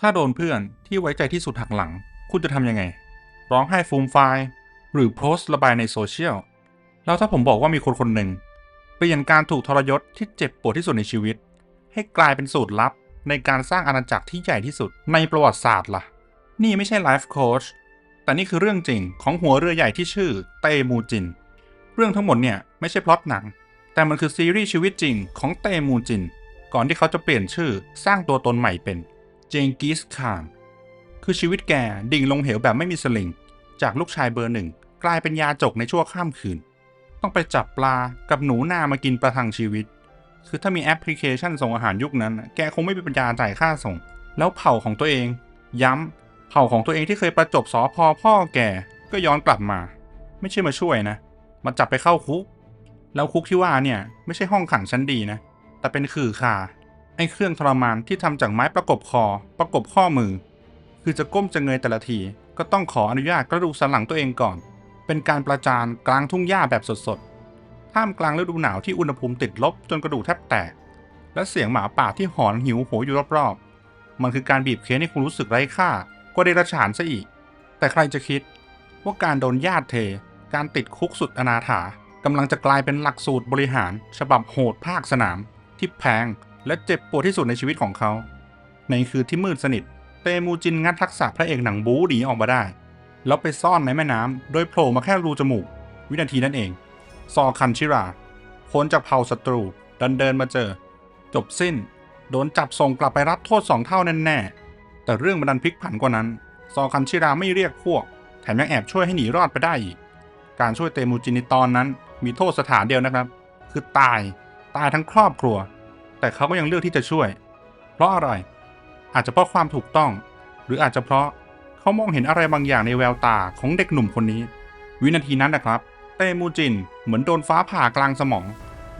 ถ้าโดนเพื่อนที่ไว้ใจที่สุดหักหลัง คุณจะทำยังไง ร้องไห้ฟูมไฟายหรือโพสต์ระบายในโซเชียล แล้วถ้าผมบอกว่ามีคนคนหนึ่งเปลี่ยนการถูกทรยศที่เจ็บปวดที่สุดในชีวิต ให้กลายเป็นสูตรลับในการสร้างอาณาจักรที่ใหญ่ที่สุดในประวัติศาสตร์ล่ะ นี่ไม่ใช่ไลฟ์โค้ชแต่นี่คือเรื่องจริงของหัวเรือใหญ่ที่ชื่อเตมูจิน เรื่องทั้งหมดเนี่ยไม่ใช่พล็อตหนัง แต่มันคือซีรีส์ชีวิตจริงของเตมูจิน ก่อนที่เขาจะเปลี่ยนชื่อสร้างตัวตนใหม่เป็น เจงกิสข่าน คือชีวิตแกดิ่งลงเหวแบบไม่มีสลิง จากลูกชายเบอร์หนึ่ง กลายเป็นยาจกในชั่วข้ามคืน ต้องไปจับปลากับหนูนามากินประทังชีวิต คือถ้ามีแอปพลิเคชันส่งอาหารยุคนั้น แกคงไม่มีปัญญาจ่ายค่าส่ง แล้วเผ่าของตัวเอง ย้ำ เผ่าของตัวเองที่เคยประจบสอพอพ่อแกก็ย้อนกลับมา ไม่ใช่มาช่วยนะมาจับไปเข้าคุก แล้วคุกที่ว่าเนี่ย ไม่ใช่ห้องขังชั้นดีนะ แต่เป็นขื่อคา ไอ้เครื่องทรมานที่ทำจากไม้ประกบคอ ประกบข้อมือ คือจะก้มจะเงยแต่ละที ก็ต้องขออนุญาตกระดูกสันหลังตัวเองก่อน เป็นการประจานกลางทุ่งหญ้าแบบสดๆ ท่ามกลางฤดูหนาวที่อุณหภูมิติดลบจนกระดูกแทบแตก และเสียงหมาป่าที่หอนหิวโหยอยู่รอบๆ มันคือการบีบเค้นให้คุณรู้สึกไร้ค่าก็ได้ระฉานซะอีก แต่ใครจะคิดว่าการโดนญาติเท การติดคุกสุดอนาถากำลังจะกลายเป็นหลักสูตรบริหาร ฉบับโหดภาคสนาม ที่แพง และเจ็บปวดที่สุดในชีวิตของเขา ในคืนที่มืดสนิท เตมูจินงัดทักษะพระเอกหนังบูหนีออกมาได้ แล้วไปซ่อนในแม่น้ำโดยโผล่มาแค่รูจมูก วินาทีนั่นเอง ซอคันชิราพ้นจากเผ่าศัตรู ดันเดินมาเจอ จบสิ้น โดนจับส่งกลับไปรับโทษสองเท่าแน่ๆแต่เรื่องมันดันพลิกผันกว่านั้น ซอคันชิราไม่เรียกพวก แถมยังแอบช่วยให้หนีรอดไปได้อีก การช่วยเตมูจินในตอนนั้น มีโทษสถานเดียวนะครับ คือตาย ตายทั้งครอบครัว แต่เขาก็ยังเลือกที่จะช่วย เพราะอะไร อาจจะเพราะความถูกต้อง หรืออาจจะเพราะเขามองเห็นอะไรบางอย่างในแววตาของเด็กหนุ่มคนนี้ วินาทีนั้นนะครับ เตมูจินเหมือนโดนฟ้าผ่ากลางสมอง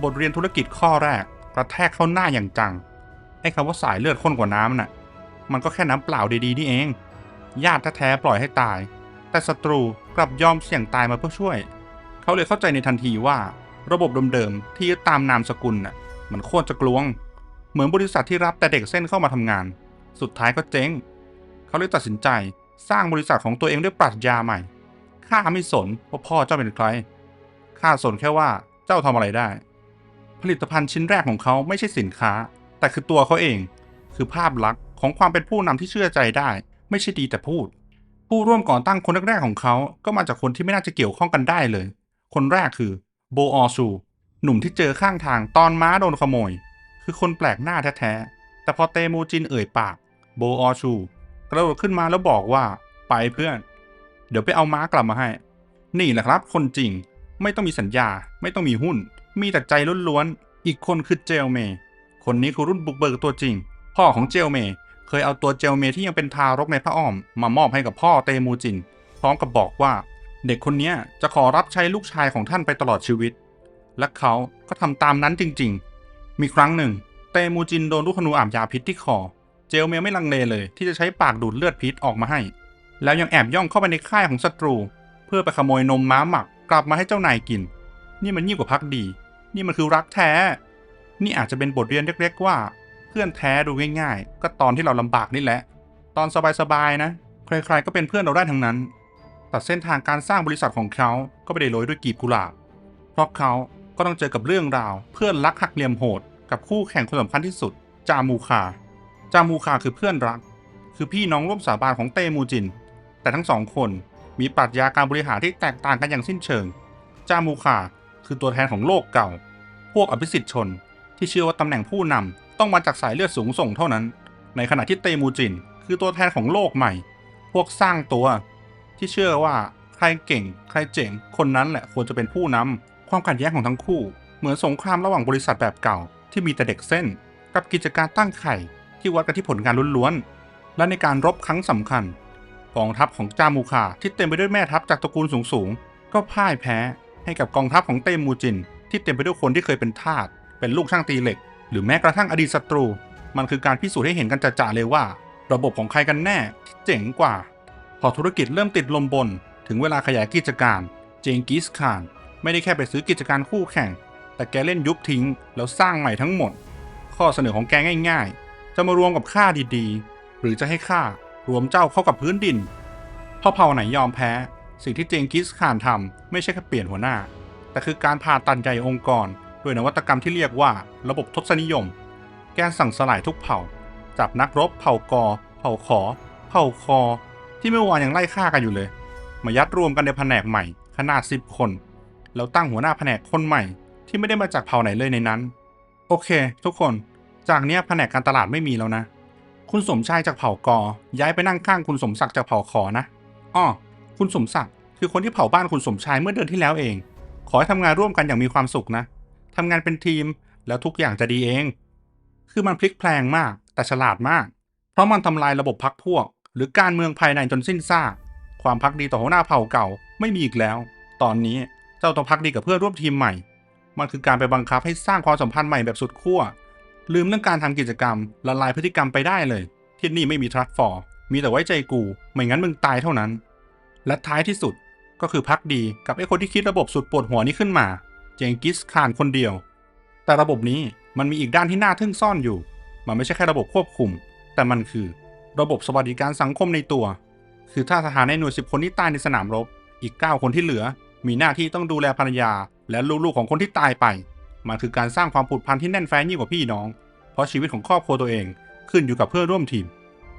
บทเรียนธุรกิจข้อแรกกระแทกเข้าหน้าอย่างจังไอ้คำว่าสายเลือดข้นกว่าน้ำน่ะ มันก็แค่น้ำเปล่าดีๆนี่เอง ญาติแท้ๆปล่อยให้ตาย แต่ศัตรูกลับยอมเสี่ยงตายมาเพื่อช่วย เขาเลยเข้าใจในทันทีว่า ระบบเดิมๆที่ตามนามสกุลน่ะ มันโคตรจะกลวง เหมือนบริษัทที่รับแต่เด็กเส้นเข้ามาทำงาน สุดท้ายก็เจ๊ง เขาเลยตัดสินใจสร้างบริษัทของตัวเองด้วยปรัชญาใหม่ ข้าไม่สนว่าพ่อเจ้าเป็นใคร ข้าสนแค่ว่าเจ้าทำอะไรได้ ผลิตภัณฑ์ชิ้นแรกของเขาไม่ใช่สินค้า แต่คือตัวเขาเอง คือภาพลักษณ์ของความเป็นผู้นำที่เชื่อใจได้ ไม่ใช่ดีแต่พูด ผู้ร่วมก่อตั้งคนแรกๆของเขา ก็มาจากคนที่ไม่น่าจะเกี่ยวข้องกันได้เลย คนแรกคือโบออชู หนุ่มที่เจอข้างทางตอนม้าโดนขโมย คือคนแปลกหน้าแท้ๆ แต่พอเตมูจินเอ่ยปาก โบออชู กระโดดขึ้นมาแล้วบอกว่า ไปเพื่อน เดี๋ยวไปเอาม้ากลับมาให้ นี่แหละครับ คนจริง ไม่ต้องมีสัญญา ไม่ต้องมีหุ้น มีแต่ใจล้วนๆ อีกคนคือเจลเม คนนี้คือรุ่นบุกเบิกตัวจริง พ่อของเจลเม เคยเอาตัวเจลเมที่ยังเป็นทารกในพระอ้อม มามอบให้กับพ่อเตมูจิน พร้อมกับบอกว่า เด็กคนนี้จะขอรับใช้ลูกชายของท่านไปตลอดชีวิต และเขาก็ทำตามนั้นจริงๆ มีครั้งหนึ่ง เตมูจินโดนลูกธนูอาบยาพิษที่คอ เจลเมย์ไม่ลังเลเลย ที่จะใช้ปากดูดเลือดพิษออกมาให้ แล้วยังแอบย่องเข้าไปในค่ายของศัตรู เพื่อไปขโมยนมม้าหมักกลับมาให้เจ้านายกิน นี่มันยิ่งกว่าพักดี นี่มันคือรักแท้ นี่อาจจะเป็นบทเรียนเล็กๆว่า เพื่อนแท้ดูง่ายๆ ก็ตอนที่เราลำบากนี่แหละ ตอนสบายๆนะ ใครๆก็เป็นเพื่อนเราได้ทั้งนั้น แต่เส้นทางการสร้างบริษัทของเขาก็ไม่ได้โรยด้วยกีบกุหลาบ เพราะเขา ก็ต้องเจอกับเรื่องราว เพื่อนรักหักเหลี่ยมโหด กับคู่แข่งคนสำคัญที่สุด จามูคา จามูคาคือเพื่อนรัก คือพี่น้องร่วมสาบานของเตมูจิน แต่ทั้งสองคนมีปรัชญาการบริหารที่แตกต่างกันอย่างสิ้นเชิง จามูคาคือตัวแทนของโลกเก่า พวกอภิสิทธิชน ที่เชื่อว่าตำแหน่งผู้นำต้องมาจากสายเลือดสูงส่งเท่านั้น ในขณะที่เตมูจิน คือตัวแทนของโลกใหม่ พวกสร้างตัวที่เชื่อว่า ใครเก่ง ใครเจ๋ง คนนั้นแหละควรจะเป็นผู้นำความขัดแย้งของทั้งคู่ เหมือนสงครามระหว่างบริษัทแบบเก่า ที่มีแต่เด็กเส้น กับกิจการตั้งไข่ ที่วัดกันที่ผลงานล้วนๆ และในการรบครั้งสำคัญกองทัพของจามูคาที่เต็มไปด้วยแม่ทัพจากตระกูลสูงๆ ก็พ่ายแพ้ให้กับกองทัพของเตมูจิน ที่เต็มไปด้วยคนที่เคยเป็นทาส เป็นลูกช่างตีเหล็ก หรือแม้กระทั่งอดีตศัตรู มันคือการพิสูจน์ให้เห็นกันจ่าๆเลยว่า ระบบของใครกันแน่ที่เจ๋งกว่า พอธุรกิจเริ่มติดลมบน ถึงเวลาขยายกิจการเจงกิสคาน ไม่ได้แค่ไปซื้อกิจการคู่แข่ง แต่แกเล่นยุบทิ้ง แล้วสร้างใหม่ทั้งหมด ข้อเสนอของแกง่ายๆ จะมารวมกับค่าดีๆ หรือจะให้ข้ารวมเจ้าเข้ากับพื้นดินพอเผ่าไหนยอมแพ้ สิ่งที่เจงกิสข่านทำไม่ใช่แค่เปลี่ยนหัวหน้า แต่คือการผ่าตัดใหญ่องค์กรด้วยนวัตกรรมที่เรียกว่าระบบทศนิยม แกสั่งสลายทุกเผ่า จับนักรบเผ่ากอ เผ่าขอ เผ่าคอ ที่เมื่อวานยังไล่ฆ่ากันอยู่เลย มายัดรวมกันในแผนกใหม่ ขนาด 10 คน แล้วตั้งหัวหน้าแผนกคนใหม่ ที่ไม่ได้มาจากเผ่าไหนเลยในนั้น โอเค ทุกคน จากเนี้ยแผนกการตลาดไม่มีแล้วนะ คุณสมชายจากเผ่ากอ ย้ายไปนั่งข้างคุณสมศักดิ์จากเผ่าขอนะอ้อคุณสมศักดิ์คือคนที่เผาบ้านคุณสมชายเมื่อเดือนที่แล้วเอง ขอให้ทำงานร่วมกันอย่างมีความสุขนะทำงานเป็นทีมแล้วทุกอย่างจะดีเอง คือมันพลิกแพลงมากแต่ฉลาดมาก เพราะมันทำลายระบบพักพวก หรือการเมืองภายในจนสิ้นซาก ความพักดีต่อหัวหน้าเผ่าเก่าไม่มีอีกแล้ว ตอนนี้เจ้าต้องพักดีกับเพื่อนร่วมทีมใหม่ มันคือการไปบังคับให้สร้างความสัมพันธ์ใหม่แบบสุดขั้ว ลืมเรื่องการทำกิจกรรม ละลายพฤติกรรมไปได้เลย ที่นี่ไม่มีทรัสฟอร์มีแต่ไว้ใจกู ไม่งั้นมึงตายเท่านั้น และท้ายที่สุดก็คือพักดีกับไอ้คนที่คิดระบบสุดปวดหัวนี้ขึ้นมา เจงกิสข่านคนเดียว แต่ระบบนี้มันมีอีกด้านที่น่าทึ่งซ่อนอยู่ มันไม่ใช่แค่ระบบควบคุม แต่มันคือ ระบบสวัสดิการสังคมในตัว คือถ้าทหารในหน่วยสิบคนที่ตายในสนามรบ อีก 9 คนที่เหลือ มีหน้าที่ต้องดูแลภรรยา และลูกๆของคนที่ตายไป มันคือการสร้างความผูกพันที่แน่นแฟ้นยิ่งกว่าพี่น้อง เพราะชีวิตของครอบครัวตัวเองขึ้นอยู่กับเพื่อนร่วมทีม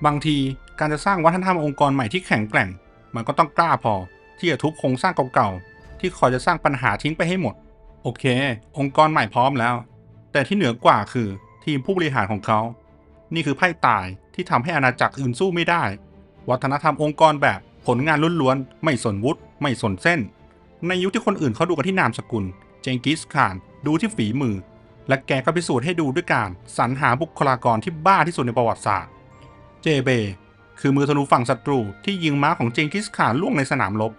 บางทีการจะสร้างวัฒนธรรมองค์กรใหม่ที่แข็งแกร่ง มันก็ต้องกล้าพอ ที่จะทุบโครงสร้างเก่าๆที่คอยจะสร้างปัญหาทิ้งไปให้หมด โอเค องค์กรใหม่พร้อมแล้ว แต่ที่เหนือกว่าคือทีมผู้บริหารของเขา นี่คือไพ่ตายที่ทำให้อาณาจักรอื่นสู้ไม่ได้ วัฒนธรรมองค์กรแบบผลงานล้วนๆ ไม่สนวุฒิไม่สนเส้น ในยุคที่คนอื่นเขาดูกันที่นามสกุล เจงกิสข่าน ดูที่ฝีมือ และแกก็พิสูจน์ให้ดูด้วยการสรรหาบุคลากรที่บ้าที่สุดในประวัติศาสตร์ เจเบ คือมือธนูฝั่งศัตรูที่ยิงม้าของเจงกิสข่านล่วงในสนามรบ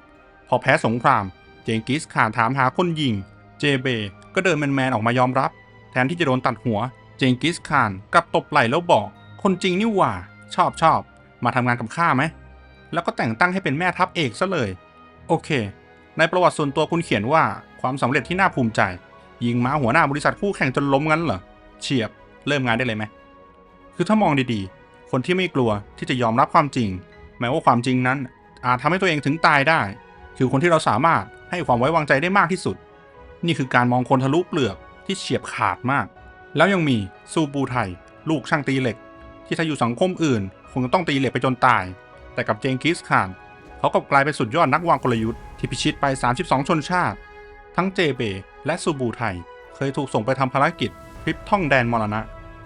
พอแพ้สงคราม เจงกิสข่านถามหาคนยิง เจเบ ก็เดินแมนๆออกมายอมรับ แทนที่จะโดนตัดหัว เจงกิสข่านกลับตบไหล่แล้วบอก คนจริงนี่หว่า ชอบชอบ มาทำงานกับข้าไหม แล้วก็แต่งตั้งให้เป็นแม่ทัพเอกซะเลย โอเค ในประวัติส่วนตัวคุณเขียนว่าความสำเร็จที่น่าภูมิใจ ยิงม้าหัวหน้าบริษัทคู่แข่งจนล้มงั้นเหรอ เฉียบ เริ่มงานได้เลยไหม คือถ้ามองดีๆ คนที่ไม่กลัวที่จะยอมรับความจริง แม้ว่าความจริงนั้น อาจทำให้ตัวเองถึงตายได้ คือคนที่เราสามารถให้ความไว้วางใจได้มากที่สุด นี่คือการมองคนทะลุเปลือกที่เฉียบขาดมาก แล้วยังมีซูบูไทย ลูกช่างตีเหล็ก ที่ถ้าอยู่สังคมอื่น คงต้องตีเหล็กไปจนตาย แต่กับเจงกิสข่านเขากลับกลายเป็นสุดยอดนักวางกลยุทธ์ที่พิชิตไป 32 ชนชาติ ทั้งเจเบและซูบูไทย เคยถูกส่งไปทำภารกิจทริปท่องแดนมรณะ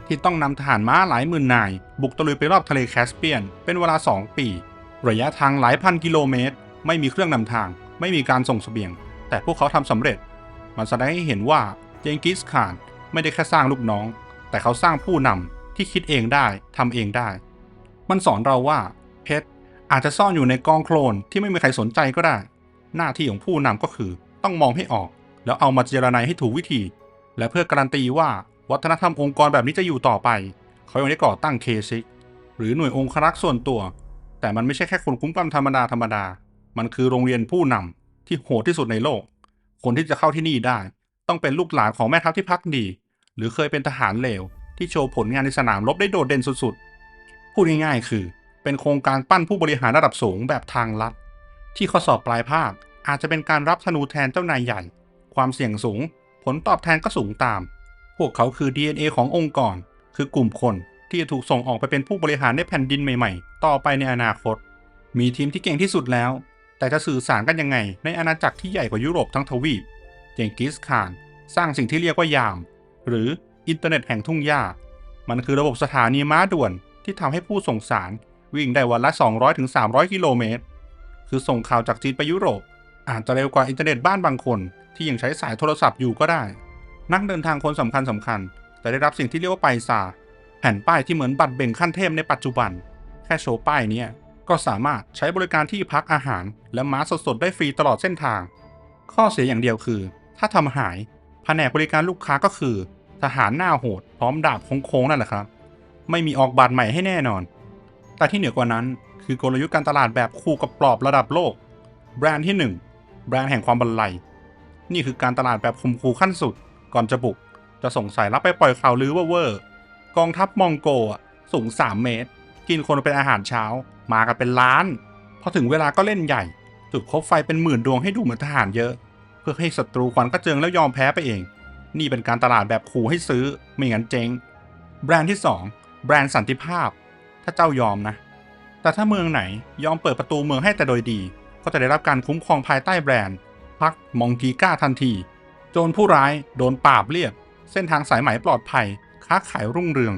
ที่ต้องนำทหารม้าหลายหมื่นนาย บุกตะลุยไปรอบทะเลแคสเปียน เป็นเวลา 2 ปี ระยะทางหลายพันกิโลเมตร ไม่มีเครื่องนำทาง ไม่มีการส่งเสบียง แต่พวกเขาทำสำเร็จ มันแสดงให้เห็นว่าเจงกิสข่านไม่ได้แค่สร้างลูกน้อง แต่เขาสร้างผู้นำที่คิดเองได้ทำเองได้ มันสอนเราว่าเพชรอาจจะซ่อนอยู่ในกองโคลนที่ไม่มีใครสนใจก็ได้ หน้าที่ของผู้นำก็คือต้องมองให้ออก แล้วเอามาเจรนายให้ถูกวิธี และเพื่อการันตีว่าวัฒนธรรมองค์กรแบบนี้จะอยู่ต่อไป เขายังได้ก่อตั้งเคซิกหรือหน่วยองครักษ์ส่วนตัว แต่มันไม่ใช่แค่คนคุ้มกันธรรมดาธรรมดา มันคือโรงเรียนผู้นำที่โหดที่สุดในโลก คนที่จะเข้าที่นี่ได้ ต้องเป็นลูกหลานของแม่ทัพที่พักดี หรือเคยเป็นทหารเลวที่โชว์ผลงานในสนามรบได้โดดเด่นสุดๆ พูดง่ายๆ คือ เป็นโครงการปั้นผู้บริหารระดับสูงแบบทางลัด ที่ข้อสอบปลายภาคอาจจะเป็นการรับธนูแทนเจ้านายใหญ่ ความเสี่ยงสูง ผลตอบแทนก็สูงตาม พวกเขาคือ DNA ขององค์กร คือกลุ่มคนที่จะถูกส่งออกไปเป็นผู้บริหารในแผ่นดินใหม่ๆ ต่อไปในอนาคต มีทีมที่เก่งที่สุดแล้ว แต่จะสื่อสารกันยังไง ในอาณาจักรที่ใหญ่กว่ายุโรปทั้งทวีปเจงกิสข่าน สร้างสิ่งที่เรียกว่ายาม หรืออินเทอร์เน็ตแห่งทุ่งหญ้า มันคือระบบสถานีม้าด่วน ที่ทำให้ผู้ส่งสารวิ่งได้วันละ 200-300 กิโลเมตร คือส่งข่าวจากจีนไปยุโรป อาจจะเร็วกว่าอินเทอร์เน็ตบ้านบางคน ที่ยังใช้สายโทรศัพท์อยู่ก็ได้ นักเดินทางคนสำคัญสำคัญจะได้รับสิ่งที่เรียกว่าไปซาแผ่นป้ายที่เหมือนบัตรเบ่งขั้นเทพในปัจจุบัน แค่โชว์ป้ายนี้ก็สามารถใช้บริการที่พักอาหาร และม้าสดๆได้ฟรีตลอดเส้นทาง ข้อเสียอย่างเดียวคือ ถ้าทำหายแผนกบริการลูกค้าก็คือ ทหารหน้าโหด พร้อมดาบโค้งๆนั่นแหละครับ ไม่มีออกบัตรใหม่ให้แน่นอน แต่ที่เหนือกว่านั้นคือกลยุทธ์การตลาดแบบคู่กับปลอบระดับโลก แบรนด์ที่ 1 แบรนด์แห่งความบันไลนี่คือการตลาดแบบคุมคูขั้นสุด ก่อนจะบุก จะส่งสายลับไปปล่อยข่าวลือว่าเวอร์กองทัพมองโกะสูง 3 เมตร กินคนเป็นอาหารเช้า มากันเป็นล้าน พอถึงเวลาก็เล่นใหญ่จุดคบไฟเป็นหมื่นดวงให้ดูเหมือนทหารเยอะ เพื่อให้ศัตรูควันกระเจิงแล้วยอมแพ้ไปเอง นี่เป็นการตลาดแบบขู่ให้ซื้อไม่งั้นเจ๊งแบรนด์ที่ 2 แบรนด์สันติภาพ ถ้าเจ้ายอมนะ แต่ถ้าเมืองไหนยอมเปิดประตูเมืองให้แต่โดยดี ก็จะได้รับการคุ้มครองภายใต้แบรนด์พักมองกีก้าทันที โจรผู้ร้ายโดนปราบเรียบ เส้นทางสายไหมปลอดภัย ค้าขายรุ่งเรือง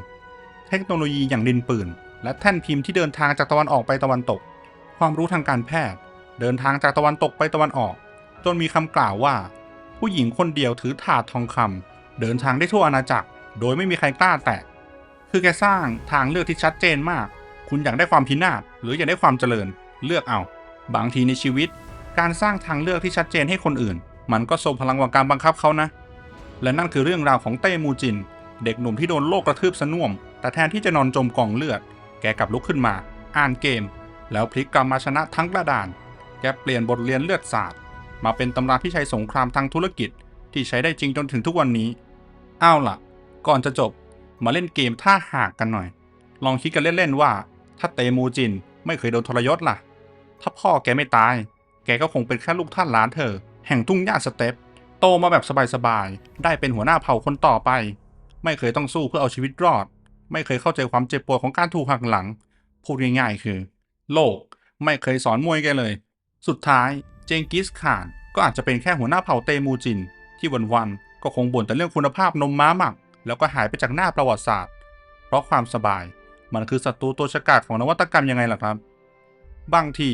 เทคโนโลยีอย่างดินปืน และแท่นพิมพ์ที่เดินทางจากตะวันออกไปตะวันตก ความรู้ทางการแพทย์ เดินทางจากตะวันตกไปตะวันออก จนมีคำกล่าวว่า ผู้หญิงคนเดียวถือถาดทองคำเดินทางได้ทั่วอาณาจักร โดยไม่มีใครกล้าแตะ คือแกสร้างทางเลือกที่ชัดเจนมาก คุณอยากได้ความพินาศหรืออยากได้ความเจริญ เลือกเอา บางทีในชีวิต การสร้างทางเลือกที่ชัดเจนให้คนอื่น มันก็ทรงพลังกว่าการบังคับเขานะ และนั่นคือเรื่องราวของเต้มูจิน เด็กหนุ่มที่โดนโลกกระทืบสน่วม แต่แทนที่จะนอนจมกองเลือด แกกลับลุกขึ้นมา อ่านเกม แล้วพลิกกลับมาชนะทั้งกระดาน แกเปลี่ยนบทเรียนเลือดสาดมาเป็นตำราที่ใช้สงครามทางธุรกิจ ที่ใช้ได้จริงจนถึงทุกวันนี้อ้าวล่ะ ก่อนจะจบ มาเล่นเกมท่าหากกันหน่อย ลองคิดกันเล่นๆว่า ถ้าเตมูจินไม่เคยโดนทรยศล่ะ ถ้าพ่อแกไม่ตาย แกก็คงเป็นแค่ลูกท่านหลานเธอ แห่งทุ่งหญ้าสเต็ปโตมาแบบสบายๆ ได้เป็นหัวหน้าเผ่าคนต่อไป ไม่เคยต้องสู้เพื่อเอาชีวิตรอด ไม่เคยเข้าใจความเจ็บปวดของการถูกหักหลัง พูดง่ายๆ คือ โลกไม่เคยสอนมวยแกเลย สุดท้ายเจงกิสข่านก็อาจจะเป็นแค่หัวหน้าเผ่าเตมูจิน ที่วันๆก็คงบ่นแต่เรื่องคุณภาพนมม้าหมัก แล้วก็หายไปจากหน้าประวัติศาสตร์ เพราะความสบาย มันคือศัตรูตัวฉกาจของนวัตกรรมยังไงล่ะครับ บางที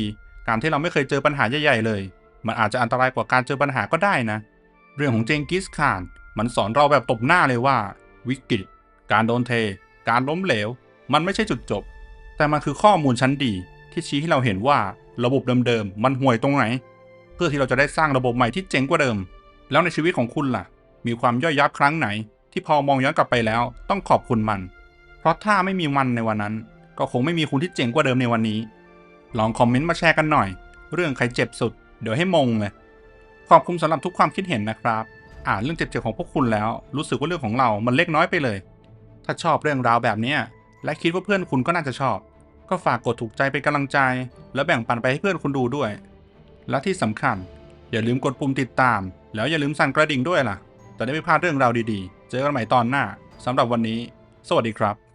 การที่เราไม่เคยเจอปัญหาใหญ่ๆเลย มันอาจจะอันตรายกว่าการเจอปัญหาก็ได้นะ เรื่องของเจงกิสข่าน มันสอนเราแบบตบหน้าเลยว่า วิกฤต การโดนเท การล้มเหลว มันไม่ใช่จุดจบ แต่มันคือข้อมูลชั้นดีที่ชี้ให้เราเห็นว่าระบบเดิมๆ มันห่วยตรงไหน เพื่อที่เราจะได้สร้างระบบใหม่ที่เจ๋งกว่าเดิม แล้วในชีวิตของคุณล่ะ มีความย่อยยับครั้งไหน ที่พอมองย้อนกลับไปแล้ว ต้องขอบคุณมัน เพราะถ้าไม่มีมันในวันนั้น ก็คงไม่มีคุณที่เจ๋งกว่าเดิมในวันนี้ ลองคอมเมนต์มาแชร์กันหน่อย เรื่องใครเจ็บสุด เดี๋ยวให้มงเลยขอบคุณสำหรับทุกความคิดเห็นนะครับ อ่านเรื่องเจ็บๆของพวกคุณแล้ว รู้สึกว่าเรื่องของเรามันเล็กน้อยไปเลย ถ้าชอบเรื่องราวแบบนี้และคิดว่าเพื่อนคุณก็น่าจะชอบ ก็ฝากกดถูกใจเป็นกำลังใจ แล้วแบ่งปันไปให้เพื่อนคุณดูด้วย และที่สำคัญ อย่าลืมกดปุ่มติดตาม แล้วอย่าลืมสั่นกระดิ่งด้วยล่ะ จะได้ไม่พลาดเรื่องราวดีๆ เจอกันใหม่ตอนหน้าสำหรับวันนี้ สวัสดีครับ